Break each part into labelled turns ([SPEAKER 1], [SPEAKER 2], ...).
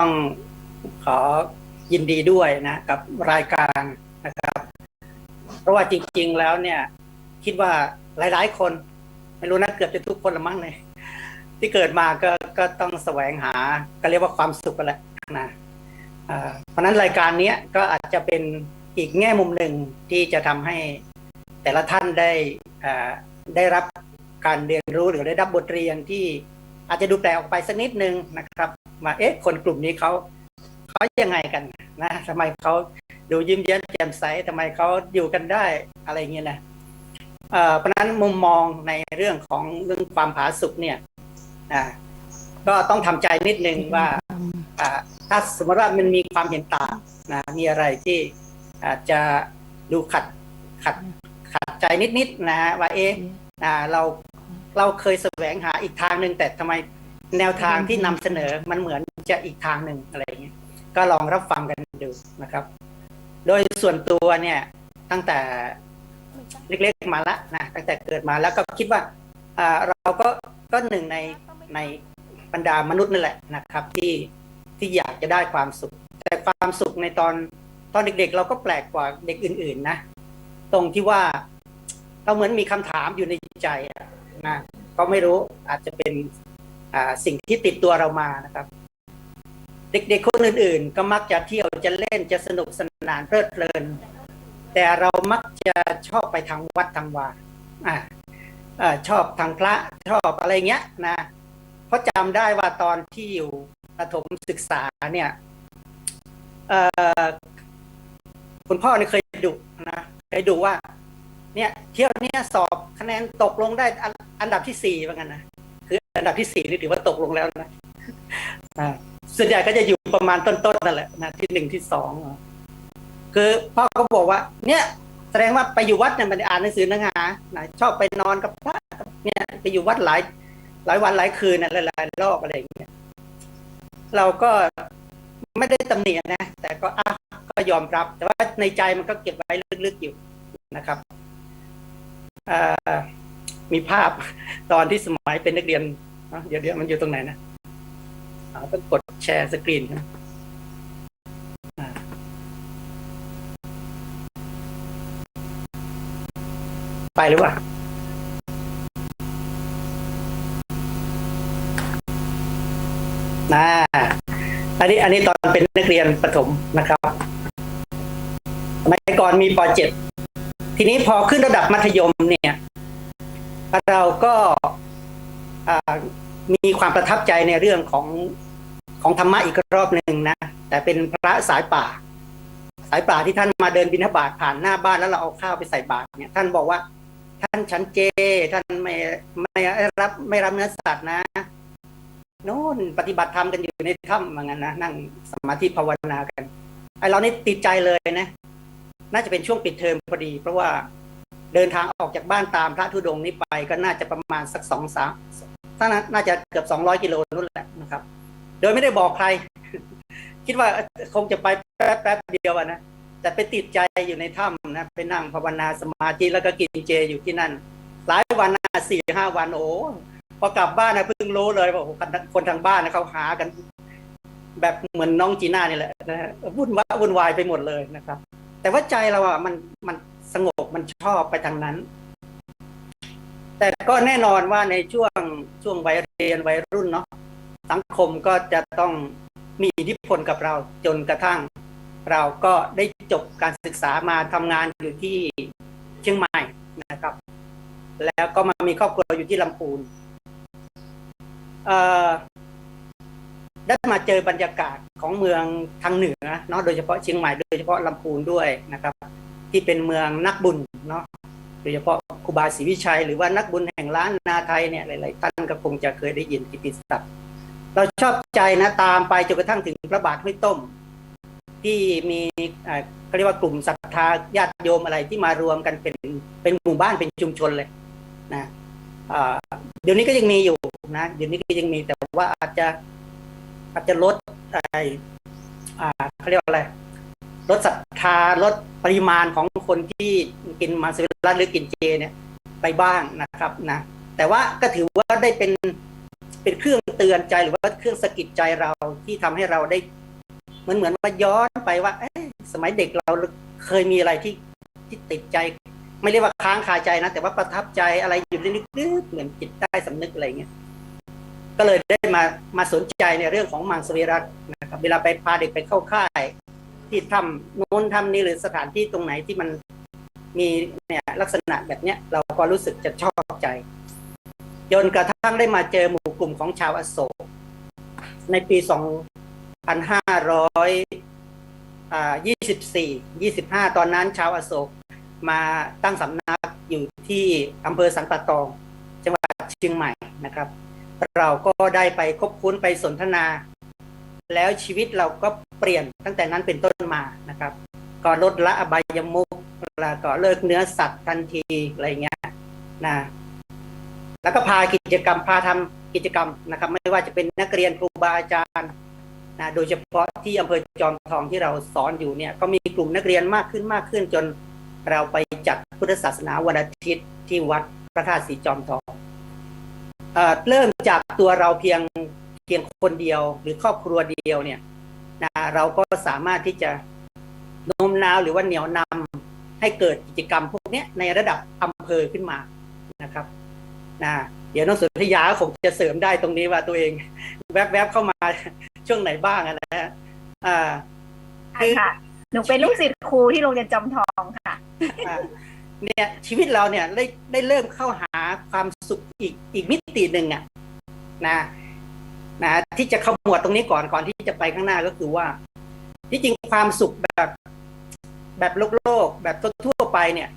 [SPEAKER 1] ต้องขอยินดีด้วยนะกับรายการนะครับ เพราะว่าจริง ๆ แล้วเนี่ย คิดว่าหลาย ๆ คน ไม่รู้นะเกือบจะทุกคนละมั้งเลยที่เกิดมาก็ก็ต้องแสวงหาก็เรียกว่าความสุขกันแหละนะอ่าเพราะนั้นรายการนี้ก็อาจจะเป็นอีกแง่มุมหนึ่งที่จะทำให้แต่ละท่านได้อ่าได้รับการเรียนรู้หรือได้รับบทเรียนที่อาจจะดูแปลกออกไปสักนิดนึงนะครับ ว่าเอ๊ะคนกลุ่มนี้เขาเขายังไงกันนะทำไมเขาดูยิ้มแย้มแจ่มใสทำไมเขาอยู่กันได้อะไรเงี้ยนะเอ่อเพราะฉะนั้นมุมมองในเรื่องของเรื่องความผาสุกเนี่ยอ่าก็ต้องทำใจนิดนึงว่าอ่าถ้าสมมติว่ามันมีความเห็นต่างนะมีอะไรที่อาจจะดูขัดขัดขัดใจนิดๆนะฮะว่าเอ๊ะอ่าเราเราเคยแสวงหาอีกทางหนึ่งแต่ทำไม แนวทางที่นำเสนอมันเหมือนจะอีกทางหนึ่งอะไรอย่างเงี้ยก็ลองรับฟังกันดูนะครับ โดยส่วนตัวเนี่ยตั้งแต่เล็กๆมาละนะตั้งแต่เกิดมาแล้วก็คิดว่าอ่าเราก็ก็หนึ่งในในบรรดามนุษย์นั่นแหละนะครับ ที่ที่อยากจะได้ความสุข แต่ความสุขในตอนตอนเด็กๆ เราก็แปลกกว่าเด็กอื่น ๆ นะ ตรงที่ว่าเราเหมือนมีคำถามอยู่ในใจอะนะก็ไม่รู้อาจจะเป็นอ่า สิ่งที่ติดตัวเรามานะครับ เด็กๆคนอื่น ๆ ก็มักจะเที่ยวจะเล่นจะสนุกสนานเพลิดเพลิน แต่เรามักจะชอบไปทางวัดทางวาอ่าชอบทางพระชอบอะไรเงี้ยนะเพราะจำได้ว่าตอนที่อยู่ประถมศึกษาเนี่ยคุณพ่อเนี่ยเคยดุนะเคยดุว่า เนี่ยเที่ยวเนี้ยสอบคะแนนตกลงได้อันอันดับที่สี่ว่างั้นนะ คืออันดับที่สี่นี่ถือว่าตกลงแล้วนะส่วนใหญ่ก็จะอยู่ประมาณต้นๆนั่นแหละนะที่หนึ่งที่สองคือพ่อก็บอกว่า เนี่ยแสดงว่าไปอยู่วัดเนี่ยมันอ่านหนังสือหนังหานะชอบไปนอนกับพระเนี่ยไปอยู่วัดหลาย หลายวันหลายคืนนะหลายรอบอะไรอย่างเงี้ยเราก็ไม่ได้ตำหนินะ แต่ก็อะก็ยอมรับ แต่ว่าในใจมันก็เก็บไว้ลึกๆอยู่นะครับอ่อ มีภาพตอนที่สมัยเป็นนักเรียนอะเดี๋ยวเดี๋ยวมันอยู่ตรงไหนนะต้องกดแชร์สกรีนนะไปหรือเปล่านะอันนี้อันนี้ตอนเป็นนักเรียนประถมนะครับสมัยก่อนมีป .7 ทีนี้พอขึ้นระดับมัธยมเนี่ย เราก็มีความประทับใจในเรื่องของของธรรมะอีกรอบหนึ่งนะ แต่เป็นพระสายป่า สายป่าที่ท่านมาเดินบิณฑบาตผ่านหน้าบ้านแล้วเราเอาข้าวไปใส่บาตรเนี่ย ท่านบอกว่า ท่านฉันเจ ท่านไม่ไม่รับไม่รับเนื้อสัตว์นะโน่นปฏิบัติธรรมกันอยู่ในถ้ำเหมือนกันนะนั่งสมาธิภาวนากันไอเรานี่ติดใจเลยนะ น่าจะเป็นช่วงปิดเทอมพอดี เพราะว่า เดินทางออกจากบ้านตามพระธุดงค์นี้ไปก็น่าจะประมาณสักสองสามถ้าน่าจะเกือบสองร้อยกิโลนู่นแหละนะครับ โดยไม่ได้บอกใคร คิดว่าคงจะไปแป๊บแป๊บเดียวนะแต่ไปติดใจอยู่ในถ้ำนะไปนั่งภาวนาสมาธิแล้วก็กินเจอยู่ที่นั่น หลายวันสี่ห้าวันโอ้พอกลับบ้านนะเพิ่งรู้เลยว่าโอ้โหคนทางบ้านนะเขาหากัน แบบเหมือนน้องจีน่านี่แหละนะฮะวุ่นวายวุ่นวายไปหมดเลยนะครับ แต่ว่าใจเราอะมันมัน สงบมันชอบไปทางนั้น แต่ก็แน่นอนว่าในช่วงช่วงวัยเรียนวัยรุ่นเนาะสังคมก็จะต้องมีอิทธิพลกับเราจนกระทั่ง เราก็ได้จบการศึกษามาทำงานอยู่ที่เชียงใหม่นะครับ แล้วก็มามีครอบครัวอยู่ที่ลำพูนเออได้มาเจอบรรยากาศของเมืองทางเหนือเนาะโดยเฉพาะเชียงใหม่โดยเฉพาะลำพูนด้วยนะครับ ที่เป็นเมืองนักบุญเนาะโดยเฉพาะครูบาศรีวิชัย หรือว่านักบุญแห่งล้านนาไทยเนี่ยหลาย ๆ ท่านก็คงจะเคยได้ยินกิตติศัพท์เราชอบใจนะตามไปจนกระทั่งถึงพระบาทห้วยต้ม ที่มีอ่าเขาเรียกว่ากลุ่มศรัทธาญาติโยมอะไรที่มารวมกันเป็นเป็นหมู่บ้านเป็นชุมชนเลยนะเดี๋ยวนี้ก็ยังมีอยู่นะเดี๋ยวนี้ก็ยังมีแต่ว่าอาจจะอาจจะลดไอ้อ่าเขาเรียกว่าอะไร ลดศรัทธาลดปริมาณของคนที่กินมาสวิรัตหรือกินเจเนี่ยไปบ้างนะครับนะแต่ว่าก็ถือว่าได้เป็นเป็นเครื่องเตือนใจหรือว่าเครื่องสะกิดใจเราที่ทำให้เราได้เหมือนเหมือนว่าย้อนไปว่าสมัยเด็กเราเคยมีอะไรที่ที่ติดใจ ไม่เรียกว่าค้างคาใจนะ แต่ว่าประทับใจอะไรอยู่ลึกๆเหมือนจิตใต้สำนึกอะไรเงี้ยก็เลยได้มามาสนใจในเรื่องของมังสวิรัตนะครับ เวลาไปพาเด็กไปเข้าค่าย ที่ทำโน้นทำนี่หรือสถานที่ตรงไหนที่มันมีเนี่ยลักษณะแบบเนี้ยเราก็รู้สึกจะชอบใจจนกระทั่งได้มาเจอหมู่กลุ่มของชาวอโศกในปี 2524 25 ตอนนั้นชาวอโศกมาตั้งสำนักอยู่ที่อำเภอสันป่าตอง จังหวัดเชียงใหม่นะครับ เราก็ได้ไปคบคุ้นไปสนทนา แล้วชีวิตเราก็เปลี่ยนตั้งแต่นั้นเป็นต้นมานะครับก็ลดละอบายมุกแล้วก็เลิกเนื้อสัตว์ทันทีอะไรเงี้ยนะแล้วก็พากิจกรรมพาทำกิจกรรมนะครับ ไม่ว่าจะเป็นนักเรียนครูบาอาจารย์นะโดยเฉพาะที่อำเภอจอมทองที่เราสอนอยู่เนี่ย ก็มีกลุ่มนักเรียนมากขึ้นมากขึ้นจนเราไปจัดพุทธศาสนาวันอาทิตย์ที่วัดพระธาตุสีจอมทองเอเริ่มจากตัวเราเพียง พียงคนเดียวหรือครอบครัวเดียวเนี่ยนะเราก็สามารถที่จะโน้มน้าวหรือว่าเหนี่ยวนำให้เกิดกิจกรรมพวกเนี้ยในระดับอำเภอขึ้นมานะครับนะเดี๋ยวน้องสุธยาคงจะเสริมได้ตรงนี้ว่าตัวเอง แวบๆเข้ามาช่วงไหนบ้างอะนะฮะอ่า
[SPEAKER 2] ใช่ค่ะหนูเป็นลูกศิษย์ครูที่โรงเรียนจอมทองค่ะ
[SPEAKER 1] อ่าเนี่ยชีวิตเราเนี่ยได้ได้เริ่มเข้าหาความสุขอีกอีกมิติหนึ่งอะนะ นะที่จะขมวดตรงนี้ก่อนก่อนที่จะไปข้างหน้าก็คือว่า ที่จริงความสุขแบบแบบโลกโลกแบบทั่วไปเนี่ย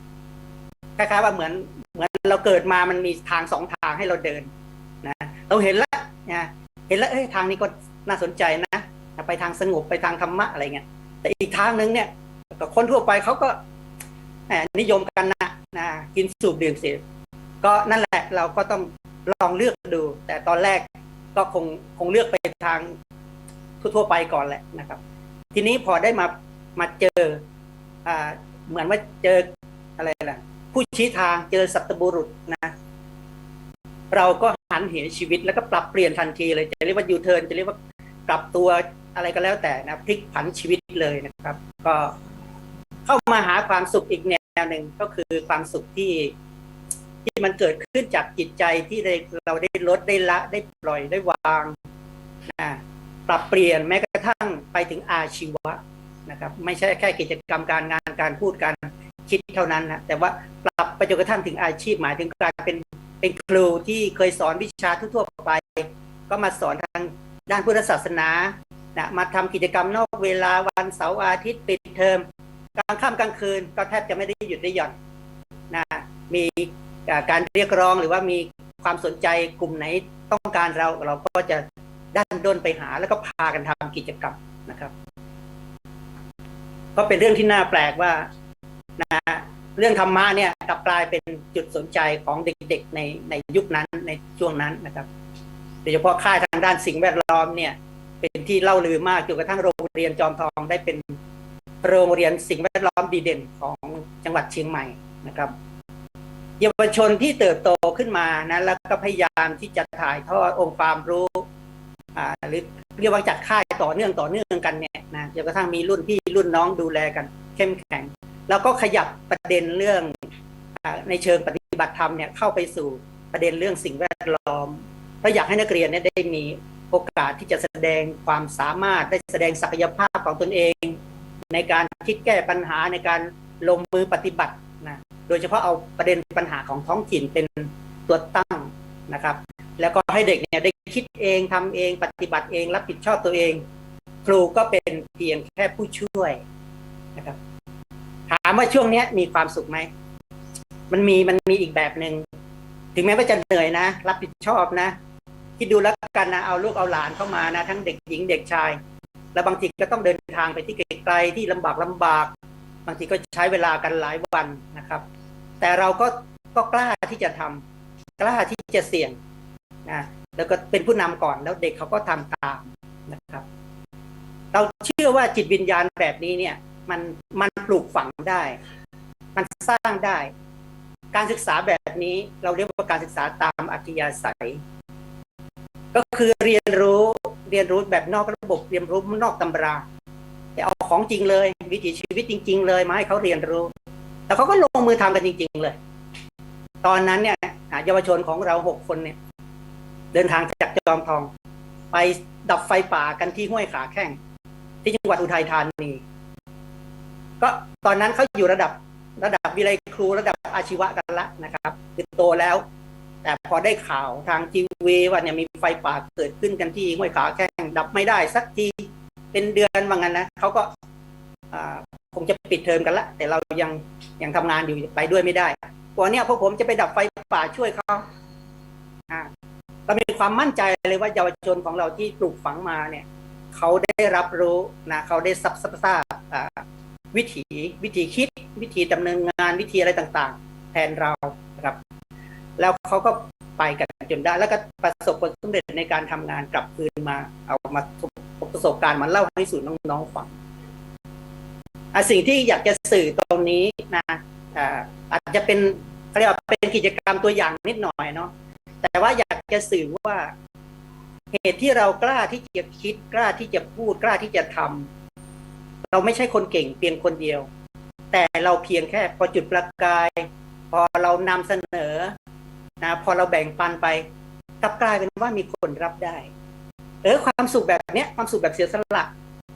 [SPEAKER 1] คล้ายๆว่าเหมือนเหมือนเราเกิดมามันมีทางสองทางให้เราเดินนะเราเห็นแล้วนะเห็นแล้วเอ้ยทางนี้ก็น่าสนใจนะ ไปทางสงบไปทางธรรมะอะไรเงี้ยแต่อีกทางหนึ่งเนี่ยกับคนทั่วไปเขาก็นิยมกันนะนะกินสูบดื่มเสพก็นั่นแหละเราก็ต้องลองเลือกดู แต่ตอนแรก ก็คงคงเลือกไปทางทั่วๆไปก่อนแหละนะครับ ทีนี้พอได้มามาเจออ่าเหมือนว่าเจออะไรล่ะ ผู้ชี้ทางเจอสัตบุรุษนะ เราก็หันเหชีวิตแล้วก็ปรับเปลี่ยนทันทีเลย จะเรียกว่ายูเทิร์นจะเรียกว่ากลับตัวอะไรก็แล้วแต่นะพลิกผันชีวิตเลยนะครับ ก็เข้ามาหาความสุขอีกแนวหนึ่งก็คือความสุขที่ ที่มันเกิดขึ้นจากจิตใจที่เราได้ลดได้ละได้ปล่อยได้วางนะปรับเปลี่ยนแม้กระทั่งไปถึงอาชีวะนะครับ ไม่ใช่แค่กิจกรรมการงานการพูดการคิดเท่านั้นนะแต่ว่าปรับไปจนกระทั่งถึงอาชีพหมายถึงการเป็นเป็นครูที่เคยสอนวิชาทั่วไป ก็มาสอนทางด้านพุทธศาสนานะมาทำกิจกรรมนอกเวลาวันเสาร์อาทิตย์ปิดเทอมกลางค่ำกลางคืน ก็แทบจะไม่ได้หยุดได้หย่อนนะมี การเรียกร้องหรือว่ามีความสนใจกลุ่มไหนต้องการเราเราก็จะด้านด้นไปหาแล้วก็พากันทำกิจกรรมนะครับ ก็เป็นเรื่องที่น่าแปลกว่านะเรื่องธรรมะเนี่ยกลับกลายเป็นจุดสนใจของเด็กๆในในยุคนั้นในช่วงนั้นนะครับโดยเฉพาะค่ายทางด้านสิ่งแวดล้อมเนี่ย เป็นที่เล่าลือมากจนกระทั่งโรงเรียนจอมทองได้เป็นโรงเรียนสิ่งแวดล้อมดีเด่นของจังหวัดเชียงใหม่นะครับ เยาวชนที่เติบโตขึ้นมานะแล้วก็พยายามที่จะถ่ายทอดองค์ความรู้อ่าหรือเรียกว่าจัดค่ายต่อเนื่องต่อเนื่องกันเนี่ยนะจนกระทั่งมีรุ่นพี่รุ่นน้องดูแลกันเข้มแข็ง แล้วก็ขยับประเด็นเรื่องในเชิงปฏิบัติธรรมเนี่ยเข้าไปสู่ประเด็นเรื่องสิ่งแวดล้อมเพราะอยากให้นักเรียนเนี่ยได้มีโอกาสที่จะแสดงความสามารถได้แสดงศักยภาพของตนเอง ในการคิดแก้ปัญหาในการลงมือปฏิบัติ โดยเฉพาะเอาประเด็นปัญหาของท้องถิ่นเป็นตัวตั้งนะครับ แล้วก็ให้เด็กเนี่ยได้คิดเองทำเองปฏิบัติเองรับผิดชอบตัวเอง ครูก็เป็นเพียงแค่ผู้ช่วยนะครับ ถามว่าช่วงเนี้ยมีความสุขไหมมันมีมันมีอีกแบบหนึ่งถึงแม้ว่าจะเหนื่อยนะ รับผิดชอบนะคิดดูแล้วกันนะเอาลูกเอาหลานเข้ามานะ ทั้งเด็กหญิงเด็กชาย แล้วบางทีก็ต้องเดินทางไปที่ไกลๆที่ลำบากลำบาก บางทีก็ใช้เวลากันหลายวันนะครับ แต่เราก็ก็กล้าที่จะทำกล้าที่จะเสี่ยงนะแล้วก็เป็นผู้นำก่อนแล้วเด็กเขาก็ทำตามนะครับ เราเชื่อว่าจิตวิญญาณแบบนี้เนี่ย มันมันปลูกฝังได้ มันสร้างได้ การศึกษาแบบนี้เราเรียกว่าการศึกษาตามอัธยาศัย ก็คือเรียนรู้เรียนรู้แบบนอกระบบเรียนรู้นอกตำราแต่เอาของจริงเลย วิถีชีวิตจริง ๆ เลยมาให้เขาเรียนรู้ แล้วเขาก็ลงมือทำกันจริง ๆ เลย ตอนนั้นเนี่ยเยาวชนของเราหกคนเนี่ย เดินทางจากจอมทอง ไปดับไฟป่ากันที่ห้วยขาแข้งที่จังหวัดอุทัยธานี ก็ตอนนั้นเขาอยู่ระดับระดับวิเลยครูระดับอาชีวะกันละนะครับคือโตแล้ว แต่พอได้ข่าวทางทีวีว่าเนี่ยมีไฟป่าเกิดขึ้นกันที่ห้วยขาแข้งดับไม่ได้สักทีเป็นเดือนว่างั้นนะเขาก็า คงจะปิดเทอมกันละแต่เรายังยังทำงานอยู่ไปด้วยไม่ได้วันเนี้ยพวกผมจะไปดับไฟป่าช่วยเขาอ่าเรามีความมั่นใจเลยว่าเยาวชนของเราที่ปลูกฝังมาเนี่ยเขาได้รับรู้นะเขาได้ซับซับทราบวิถีวิธีคิด วิธีดำเนินงานวิธีอะไรต่างๆ แทนเราครับ แล้วเขาก็ไปกันจนได้ แล้วก็ประสบผลสำเร็จในการทำงานกลับคืนมา เอามาประสบการณ์มาเล่าให้สู่น้องๆฟัง สิ่งที่อยากจะสื่อตรงนี้นะอาจจะเป็นเขาเรียกว่าเป็นกิจกรรมตัวอย่างนิดหน่อยเนาะแต่ว่าอยากจะสื่อว่าเหตุที่เรากล้าที่จะคิดกล้าที่จะพูดกล้าที่จะทำเราไม่ใช่คนเก่งเพียงคนเดียว แต่เราเพียงแค่พอจุดประกาย พอเรานำเสนอนะพอเราแบ่งปันไปกลับกลายเป็นว่ามีคนรับได้ เออความสุขแบบเนี้ยความสุขแบบเสียสละ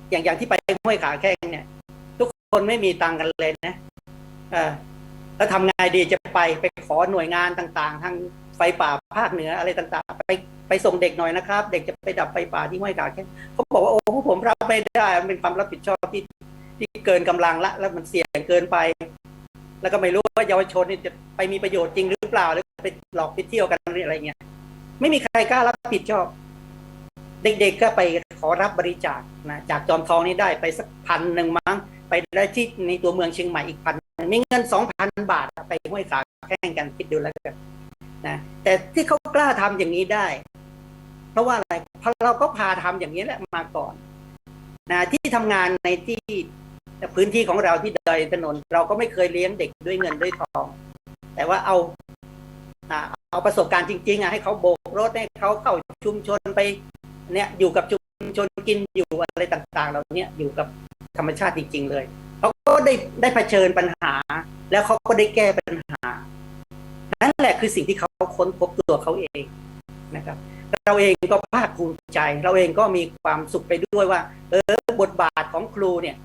[SPEAKER 1] อย่างอย่างที่ไปห้วยขาแข้งเนี่ย คนไม่มีตังค์กันเลยนะเออแล้วทำไงดีจะไปไปขอหน่วยงานต่าง ๆ ทางไฟป่าภาคเหนืออะไรต่าง ๆ ไปไปส่งเด็กหน่อยนะครับ เด็กจะไปดับไฟป่าที่ห้วยขาแข้งเขาบอกว่าโอ้ผมรับไม่ได้มันเป็นความรับผิดชอบที่ที่เกินกำลังละ แล้วมันเสี่ยงเกินไป แล้วก็ไม่รู้ว่าเยาวชนนี่จะไปมีประโยชน์จริงหรือเปล่าหรือไปหลอกไปเที่ยวกันอะไรเงี้ยไม่มีใครกล้ารับผิดชอบ เด็กๆก็ไปขอรับบริจาคนะจากจอมทองนี่ได้ไปสักพันหนึ่งมั้ง ไปได้ที่ในตัวเมืองเชียงใหม่อีกพันมีเงินสองพันบาทไปห้วยขาแข่งกันคิดดูแล้วกันนะแต่ที่เขากล้าทำอย่างนี้ได้ เพราะว่าอะไรเพราะเราก็พาทำอย่างนี้แหละมาก่อนนะที่ทำงานในที่พื้นที่ของเราที่ดอยถนน เราก็ไม่เคยเลี้ยงเด็กด้วยเงินด้วยทอง แต่ว่าเอาเอาประสบการณ์จริงๆอะให้เขาโบกรถให้เขาเข้าชุมชนไปเนี่ยอยู่กับชุมชนกินอยู่อะไรต่าง ๆเราเนี่ยอยู่กับ ธรรมชาติจริง ๆ เลยเขาก็ได้ได้เผชิญปัญหา แล้วเขาก็ได้แก้ปัญหา นั่นแหละคือสิ่งที่เขาค้นพบตัวเขาเองนะครับ เราเองก็ภาคภูมิใจ เราเองก็มีความสุขไปด้วยว่า เออบทบาทของครูเนี่ย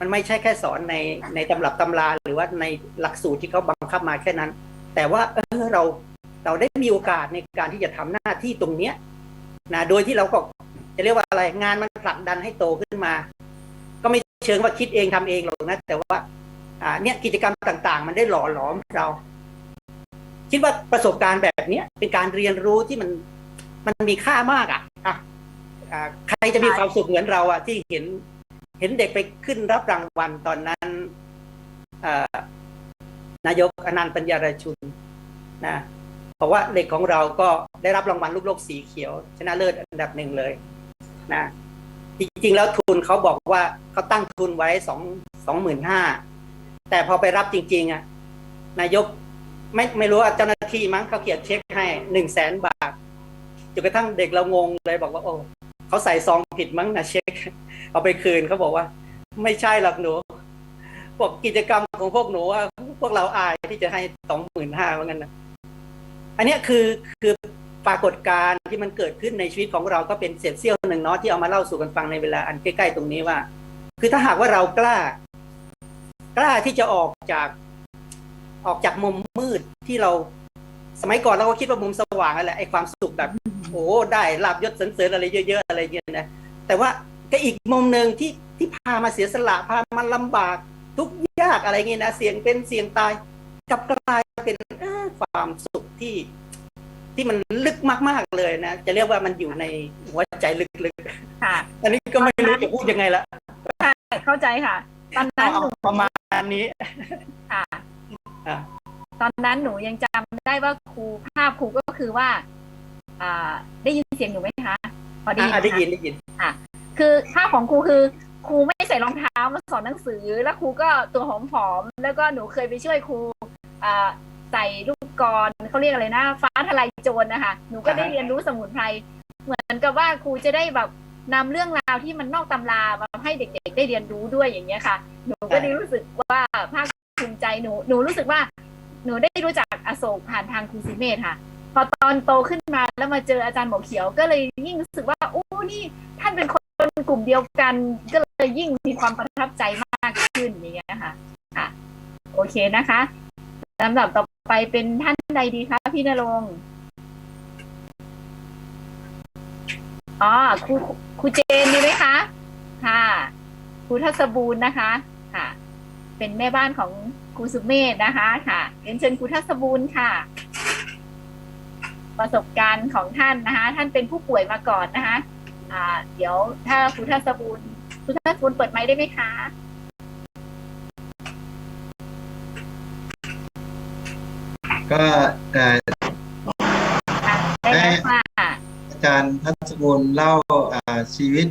[SPEAKER 1] มันไม่ใช่แค่สอนในในตำรับตำราหรือว่าในหลักสูตรที่เขาบังคับมาแค่นั้น แต่ว่าเออเราเราได้มีโอกาสในการที่จะทำหน้าที่ตรงเนี้ยนะโดยที่เราก็จะเรียกว่าอะไรงานมันผลักดันให้โตขึ้นมา เชิงว่าคิดเองทำเองหรอกนะ แต่ว่าอ่าเนี่ยกิจกรรมต่าง ๆ มันได้หล่อหลอมเรา คิดว่าประสบการณ์แบบเนี้ยเป็นการเรียนรู้ที่มันมันมีค่ามากอะอะอ่าใครจะมีความสุขเหมือนเราอะที่เห็นเห็นเด็กไปขึ้นรับรางวัลตอนนั้นนายกอนันต์ปัญญารชุนนะบอกว่าเด็กของเราก็ได้รับรางวัลลูกโลกสีเขียว ชนะเลิศอันดับหนึ่งเลย นะ จริงๆ แล้วทุนเขาบอกว่าเขาตั้งทุนไว้สองสองหมื่นห้าแต่พอไปรับจริง ๆ อะ นายกไม่ไม่รู้ว่าเจ้าหน้าที่มั้งเขาเขียนเช็คให้หนึ่งแสนบาทจนกระทั่งเด็กเรางงเลยบอกว่า โอ้เขาใส่ซองผิดมั้งนะเช็ค เอาไปคืนเขาบอกว่า ไม่ใช่หรอกหนูพวกกิจกรรมของพวกหนูว่า พวกเราอายที่จะให้สองหมื่นห้าว่างั้นนะอันนี้คือคือ ปรากฏการณ์ที่มันเกิดขึ้นในชีวิตของเราก็เป็นเศษเสี้ยวหนึ่งเนาะที่เอามาเล่าสู่กันฟังในเวลาอันใกล้ๆตรงนี้ว่า คือถ้าหากว่าเรากล้า กล้าที่จะออกจากออกจากมุมมืดที่เรา สมัยก่อนเราก็คิดว่ามุมสว่างนั่นแหละไอ้ความสุขแบบโอ้ได้ลาบยศสรรเสริญอะไรเยอะๆอะไรเงี้ยนะแต่ว่าก็อีกมุมหนึ่งที่ที่พามาเสียสละพามาลำบากทุกข์ยากอะไรเงี้ยนะเสี่ยงเป็นเสี่ยงตายกับกลายเป็นความสุขที่ ที่มันลึกมากๆเลยนะ จะเรียกว่ามันอยู่ในหัวใจลึก
[SPEAKER 2] ค่ะ
[SPEAKER 1] ๆ อันนี้ก็ไม่รู้จะพูดยังไงละ
[SPEAKER 2] เข้าใจค่ะ ตอนนั้น
[SPEAKER 1] เอา
[SPEAKER 2] หนู
[SPEAKER 1] ประมาณนี้
[SPEAKER 2] ค่ะ
[SPEAKER 1] อะ
[SPEAKER 2] ตอนนั้นหนูยังจำได้ว่าครูภาพครูก็คือว่า อ่า ได้ยินเสียงหนูไหมคะพอดี
[SPEAKER 1] อะได้ยินได้ยิน
[SPEAKER 2] คือภาพของครูคือ ครูไม่ใส่รองเท้ามาสอนหนังสือ แล้วครูก็ตัวหอมๆแล้วก็หนูเคยไปช่วยครูอ่า ใส่ลูกกรเขาเรียกอะไรนะ ฟ้าทลายโจรนะคะหนูก็ได้เรียนรู้สมุนไพรเหมือนกับว่าครูจะได้แบบนำเรื่องราวที่มันนอกตำรามาให้เด็กๆ ได้เรียนรู้ด้วยอย่างเงี้ยค่ะ หนูก็ได้รู้สึกว่าภาคภูมิใจหนูหนูรู้สึกว่า หนูได้รู้จักอโศกผ่านทางครูซิเมธค่ะ พอตอนโตขึ้นมาแล้วมาเจออาจารย์หมอเขียว ก็เลยยิ่งรู้สึกว่าโอ้นี่ท่านเป็นคนกลุ่มเดียวกัน ก็เลยยิ่งมีความประทับใจมากขึ้นอย่างเงี้ยค่ะค่ะ โอเคนะคะ ลำดับต่อไปเป็นท่านใดดีคะพี่นรงค์อ๋อครูครูเจนมีไหมคะ ค่ะครูทัศบูรณ์นะคะ ค่ะ เป็นแม่บ้านของครูสุเมธนะคะ ค่ะเรียนเชิญครูทัศบูรณ์ค่ะ ประสบการณ์ของท่านนะคะ ท่านเป็นผู้ป่วยมาก่อนนะคะ อ่า เดี๋ยวถ้าครูทัศบูรณ์ครูทัศบูรณ์เปิดไมค์ได้ไหมคะ
[SPEAKER 3] ก็เอ่อ
[SPEAKER 2] ค่ะได้แล้วค่ะ
[SPEAKER 3] อาจารย์ทัศกุลเล่าเอ่อชีวิต